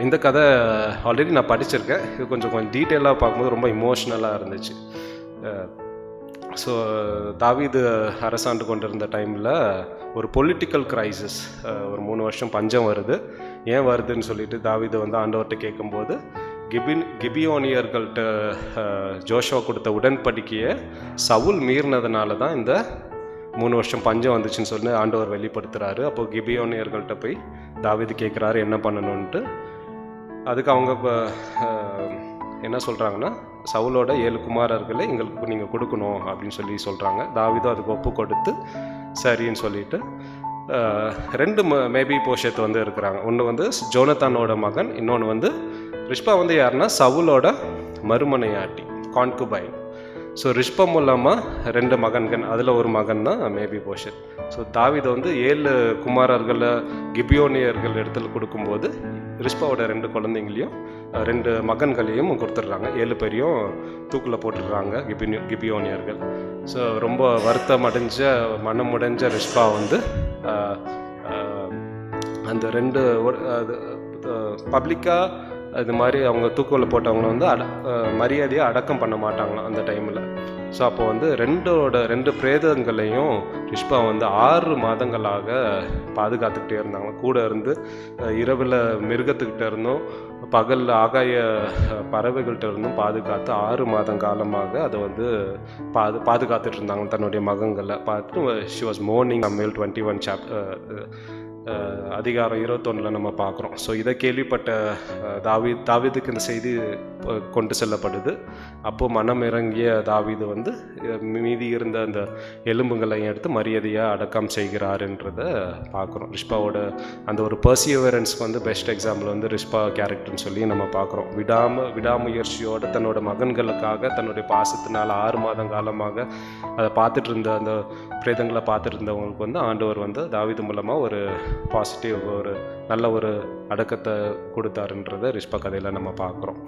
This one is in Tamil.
இந்த கதை ஆல்ரெடி நான் படிச்சிருக்கேன். இது கொஞ்சம் கொஞ்சம் டீட்டெயிலாக பார்க்கும்போது ரொம்ப இமோஷ்னலாக இருந்துச்சு. ஸோ தாவீது அரசாண்டு கொண்டிருந்த டைமில் ஒரு பொலிட்டிக்கல் கிரைசிஸ் ஒரு மூணு வருஷம் பஞ்சம் வருது. ஏன் வருதுன்னு சொல்லிட்டு தாவீது வந்து ஆண்டவர்கிட்ட கேட்கும்போது கிபின் கிபியோனியர்கள்ட்ட அஹ், கொடுத்த உடன்படிக்கையை சவுல் மீறினதுனால தான் இந்த மூணு வருஷம் பஞ்சம் வந்துச்சுன்னு சொல்லி ஆண்டவர் வெளிப்படுத்துகிறாரு அப்போது கிபியோனியர்கள்ட்ட போய் தாவீது கேட்குறாரு என்ன பண்ணணுன்ட்டு அதுக்கு அவங்க இப்போ என்ன சொல்கிறாங்கன்னா சவுலோட ஏழு குமாரர்களை எங்களுக்கு நீங்கள் கொடுக்கணும் அப்படின்னு சொல்லி சொல்கிறாங்க தாவிதம் அதுக்கு ஒப்பு கொடுத்து சரின்னு சொல்லிட்டு ரெண்டு மேபி போஷத்து வந்து இருக்கிறாங்க. ஒன்று வந்து ஜோனத்தானோட மகன் இன்னொன்று வந்து ரிஷ்பா வந்து யாருன்னா சவுலோட மறுமனையாட்டி கான்குபைன். ஸோ ரிஷ்பா மூலமாக ரெண்டு மகன்கள் அதில் ஒரு மகன் தான் மேபி போஷத் ஸோ தாவிதை வந்து ஏழு குமாரர்களை கிபியோனியர்கள் இடத்துல கொடுக்கும்போது ரிஷ்பாவோட ரெண்டு குழந்தைங்களையும் ரெண்டு மகன்களையும் கொடுத்துட்றாங்க. ஏழு பேரையும் தூக்கில் போட்டுடுறாங்க கிபினி கிபியோனியர்கள். ஸோ ரொம்ப வருத்தம் அடைஞ்ச மனம் ரிஷ்பா வந்து அந்த ரெண்டு பப்ளிக்காக இது மாதிரி அவங்க தூக்குல போட்டவங்களை வந்து அட மரியாதையாக அடக்கம் பண்ண மாட்டாங்களாம் அந்த டைமில் ஸோ அப்போ வந்து ரெண்டோட ரெண்டு பிரேதங்களையும் ரிஷ்பா வந்து ஆறு மாதங்களாக பாதுகாத்துக்கிட்டே இருந்தாங்க. கூட இருந்து இரவில் மிருகத்துக்கிட்ட இருந்தும் பகலில் ஆகாய பறவைகள்கிட்ட இருந்தும் பாதுகாத்து ஆறு மாதம் காலமாக அதை வந்து பாது பாதுகாத்துட்டு இருந்தாங்க தன்னுடைய மகங்களை பார்த்து ஷி வாஸ் மோர்னிங் அம்மேல் டுவெண்ட்டி ஒன் சாப்டர் அதிகாரம் இருபத்தொன்னில் நம்ம பார்க்குறோம். ஸோ இதை கேள்விப்பட்ட தாவி தாவீதுக்கு இந்த செய்தி கொண்டு செல்லப்படுது. அப்போ மனம் இறங்கிய தாவிது வந்து மீதி இருந்த அந்த எலும்புகளையும் எடுத்து மரியாதையாக அடக்கம் செய்கிறாருன்றத பார்க்குறோம். ரிஷ்பாவோட அந்த ஒரு பர்சியவரன்ஸ்க்கு வந்து பெஸ்ட் எக்ஸாம்பிள் வந்து ரிஷ்பா கேரக்டர்னு சொல்லி நம்ம பார்க்குறோம். விடாம விடாமுயற்சியோட தன்னோட மகன்களுக்காக தன்னுடைய பாசத்தினால் ஆறு மாதம் காலமாக அதை பார்த்துட்டு இருந்த அந்த பிரேதங்களை பார்த்துட்டு இருந்தவங்களுக்கு வந்து ஆண்டவர் வந்து தாவிது மூலமாக ஒரு பாசிட்டிவ் ஒரு நல்ல ஒரு அடக்கத்தை கொடுத்தாருன்றதை ரிஷ்பா கதையில் நம்ம பார்க்குறோம்.